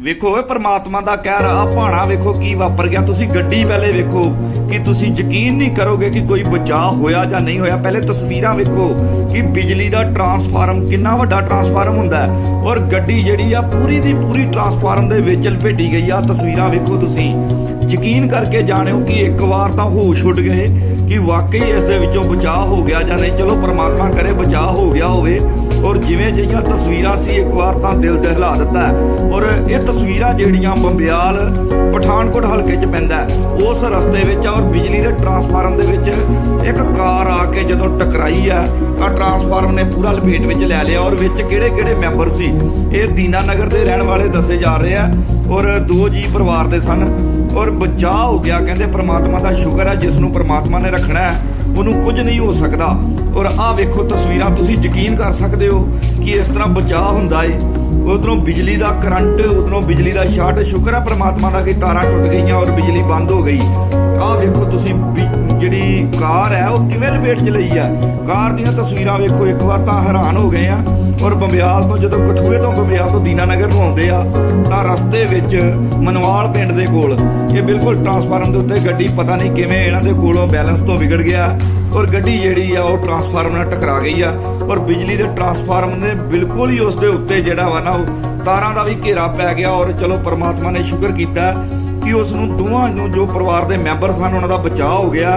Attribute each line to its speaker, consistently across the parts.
Speaker 1: ਵੇਖੋ ਓਏ ਪ੍ਰਮਾਤਮਾ ਦਾ ਕਹਿਰ ਆ ਭਾਣਾ ਵੇਖੋ ਕੀ ਵਾਪਰ ਗਿਆ। ਤੁਸੀਂ ਗੱਡੀ ਪਹਿਲੇ ਵੇਖੋ ਕਿ ਤੁਸੀਂ ਯਕੀਨ ਨਹੀਂ ਕਰੋਗੇ ਕਿ ਕੋਈ ਬਚਾਅ ਹੋਇਆ ਜਾਂ ਨਹੀਂ ਹੋਇਆ। ਪਹਿਲੇ ਤਸਵੀਰਾਂ ਵੇਖੋ ਕਿ ਬਿਜਲੀ ਦਾ ਟਰਾਂਸਫਾਰਮ ਕਿੰਨਾ ਵੱਡਾ ਟਰਾਂਸਫਾਰਮ ਹੁੰਦਾ ਹੈ ਔਰ ਗੱਡੀ ਜਿਹੜੀ ਆ, ਪੂਰੀ ਦੀ ਪੂਰੀ ਟਰਾਂਸਫਾਰਮ ਦੇ ਵਿੱਚ ਲਪੇਟੀ ਗਈ ਆ। ਤਸਵੀਰਾਂ ਵੇਖੋ ਤੁਸੀਂ। ਯਕੀਨ ਕਰਕੇ ਜਾਣਿਓ ਕਿ ਇੱਕ ਵਾਰ ਤਾਂ ਹੋਸ਼ ਉੱਡ ਗਏ ਕਿ ਵਾਕਈ ਇਸ ਦੇ ਵਿੱਚੋਂ ਬਚਾਅ ਹੋ ਗਿਆ ਜਾਂ ਨਹੀਂ। ਚਲੋ ਪ੍ਰਮਾਤਮਾ ਕਰੇ ਬਚਾਅ ਹੋ ਗਿਆ ਹੋਵੇ। ਔਰ ਜਿਵੇਂ ਜਿਹੀਆਂ ਤਸਵੀਰਾਂ ਸੀ, ਇੱਕ ਵਾਰ ਤਾਂ ਦਿਲ ਦਹਿਲਾ ਦਿੱਤਾ ਔਰ ਇਹ ਤਸਵੀਰਾਂ ਜਿਹੜੀਆਂ ਬੰਬਿਆਲ, ਪਠਾਨਕੋਟ ਹਲਕੇ 'ਚ ਪੈਂਦਾ ਉਸ ਰਸਤੇ ਵਿੱਚ ਔਰ ਬਿਜਲੀ ਦੇ ਟਰਾਂਸਫਾਰਮ ਦੇ ਵਿੱਚ ਜਦੋਂ ਟਕਰਾਈ ਆ, ਤਾਂ ਟਰਾਂਸਫਾਰਮ ਨੇ ਪੂਰਾ ਲਪੇਟ ਵਿੱਚ ਲੈ ਲਿਆ ਔਰ ਵਿੱਚ ਕਿਹੜੇ ਕਿਹੜੇ ਮੈਂਬਰ ਸੀ? ਇਹ ਦੀਨਾ ਨਗਰ ਦੇ ਰਹਿਣ ਵਾਲੇ ਦੱਸੇ ਜਾ ਰਹੇ ਆ ਔਰ ਦੋ ਜੀ ਪਰਿਵਾਰ ਦੇ ਸਨ ਔਰ ਬਚਾਅ ਹੋ ਗਿਆ। ਕਹਿੰਦੇ ਪ੍ਰਮਾਤਮਾ ਦਾ ਸ਼ੁਕਰ ਹੈ ਜਿਸ ਨੂੰ ਪ੍ਰਮਾਤਮਾ ਨੇ ਰੱਖਣਾ ਹੈ, ਉਹਨੂੰ ਕੁਝ ਨਹੀਂ ਹੋ ਸਕਦਾ। ਔਰ ਆਹ ਵੇਖੋ ਤਸਵੀਰਾਂ, ਤੁਸੀਂ ਯਕੀਨ ਕਰ ਸਕਦੇ ਹੋ ਕਿ ਇਸ ਤਰ੍ਹਾਂ ਬਚਾਅ ਹੁੰਦਾ ਏ। ਉਧਰੋਂ ਬਿਜਲੀ ਦਾ ਕਰੰਟ, ਉਧਰੋਂ ਬਿਜਲੀ ਦਾ ਸ਼ਾਰਟ ਸ਼ੁਕਰ ਹੈ ਪ੍ਰਮਾਤਮਾ ਦਾ ਕਿ ਤਾਰਾਂ ਟੁੱਟ ਗਈਆਂ ਔਰ ਬਿਜਲੀ ਬੰਦ ਹੋ ਗਈ। ਆਹ ਵੇਖੋ ਤੁਸੀਂ ਜਿਹੜੀ ਕਾਰ ਹੈ ਲਪੇਟ ਚ ਲਈ ਆ। ਕਾਰ ਦੀਆਂ ਤਸਵੀਰਾਂ ਵੇਖੋ, ਇੱਕ ਵਾਰ ਤਾਂ ਹੈਰਾਨ ਹੋ ਗਏ ਆ। ਔਰ ਬੰਬਿਆਲ ਤੋਂ ਜਦੋਂ ਕਠੂਏ ਤੋਂ ਬੰਬਿਆਲ ਤੋਂ ਦੀਨਾ ਨੂੰ ਆਉਂਦੇ ਆ, ਤਾਂ ਰਸਤੇ ਵਿੱਚ ਮਨਵਾਲ ਪਿੰਡ ਦੇ ਕੋਲ, ਇਹ ਬਿਲਕੁਲ ਟਰਾਂਸਫਾਰਮ ਦੇ ਉੱਤੇ ਗੱਡੀ ਪਤਾ ਨਹੀਂ ਕਿਵੇਂ ਇਹਨਾਂ ਦੇ ਕੋਲੋਂ ਬੈਲੈਂਸ ਤੋਂ ਵਿਗੜ ਗਿਆ। ਔਰ ਗੱਡੀ ਜਿਹੜੀ ਆ, ਉਹ ਟਰਾਂਸਫਾਰਮ ਨਾਲ ਟਕਰਾ ਗਈ ਆ। ਔਰ ਬਿਜਲੀ ਦੇ ਟਰਾਂਸਫਾਰਮ ਨੇ ਬਿਲਕੁਲ ਹੀ ਉਸ ਦੇ ਉੱਤੇ ਜਿਹੜਾ ਵਾ ਨਾ, ਉਹ ਤਾਰਾਂ ਦਾ ਵੀ ਘੇਰਾ ਪੈ ਗਿਆ। ਔਰ ਚਲੋ, ਪਰਮਾਤਮਾ ਨੇ ਸ਼ੁਕਰ ਕੀਤਾ ਕਿ ਉਸ ਨੂੰ ਦੋਵਾਂ ਨੂੰ ਜੋ ਪਰਿਵਾਰ ਦੇ ਮੈਂਬਰ ਸਨ, ਉਹਨਾਂ ਦਾ ਬਚਾਅ ਹੋ ਗਿਆ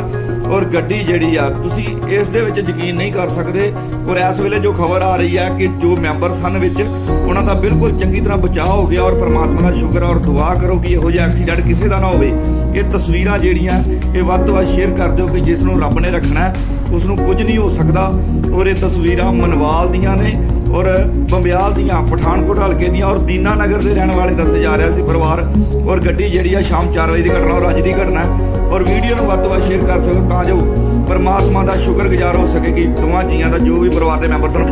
Speaker 1: ਔਰ ਗੱਡੀ ਜਿਹੜੀ ਆ, ਤੁਸੀਂ ਇਸ ਦੇ ਵਿੱਚ ਯਕੀਨ ਨਹੀਂ ਕਰ ਸਕਦੇ ਔਰ ਇਸ ਵੇਲੇ ਜੋ ਖਬਰ ਆ ਰਹੀ ਹੈ ਕਿ ਜੋ ਮੈਂਬਰ ਸਨ ਵਿੱਚ, ਉਹਨਾਂ ਦਾ ਬਿਲਕੁਲ ਚੰਗੀ ਤਰ੍ਹਾਂ ਬਚਾਅ ਹੋ ਗਿਆ ਔਰ ਪ੍ਰਮਾਤਮਾ ਦਾ ਸ਼ੁਕਰ ਹੈ ਔਰ ਦੁਆ ਕਰੋ ਕਿ ਇਹੋ ਜਿਹਾ ਐਕਸੀਡੈਂਟ ਕਿਸੇ ਦਾ ਨਾ ਹੋਵੇ। ਇਹ ਤਸਵੀਰਾਂ ਜਿਹੜੀਆਂ, ਇਹ ਵੱਧ ਤੋਂ ਵੱਧ ਸ਼ੇਅਰ ਕਰ ਦਿਓ ਕਿ ਜਿਸ ਨੂੰ ਰੱਬ ਨੇ ਰੱਖਣਾ ਹੈ, ਉਸ ਨੂੰ ਕੁਝ ਨਹੀਂ ਹੋ ਸਕਦਾ ਔਰ ਇਹ ਤਸਵੀਰਾਂ ਮਨਵਾਲ ਦੀਆਂ ਨੇ ਔਰ ਬੰਬਿਆਲ ਦੀਆਂ, ਪਠਾਨਕੋਟ ਹਲਕੇ ਦੀਆਂ ਔਰ ਦੀਨਾ ਨਗਰ ਦੇ ਰਹਿਣ ਵਾਲੇ ਦੱਸੇ ਜਾ ਰਿਹਾ ਸੀ ਪਰਿਵਾਰ, ਔਰ ਗੱਡੀ ਜਿਹੜੀ ਆ ਸ਼ਾਮ 4 ਵਜੇ ਦੀ ਘਟਨਾ, ਔਰ ਅੱਜ ਦੀ ਘਟਨਾ ਔਰ ਵੀਡੀਓ ਨੂੰ ਵੱਧ ਤੋਂ ਵੱਧ ਸ਼ੇਅਰ ਕਰ ਸਕੋ, ਤਾਂ ਜੋ ਪਰਮਾਤਮਾ ਦਾ ਸ਼ੁਕਰਗੁਜ਼ਾਰ ਹੋ ਸਕੇ ਕਿ ਦੋਵਾਂ ਜੀਆਂ ਦਾ ਜੋ ਵੀ ਪਰਿਵਾਰ ਦੇ ਮੈਂਬਰ ਸਨ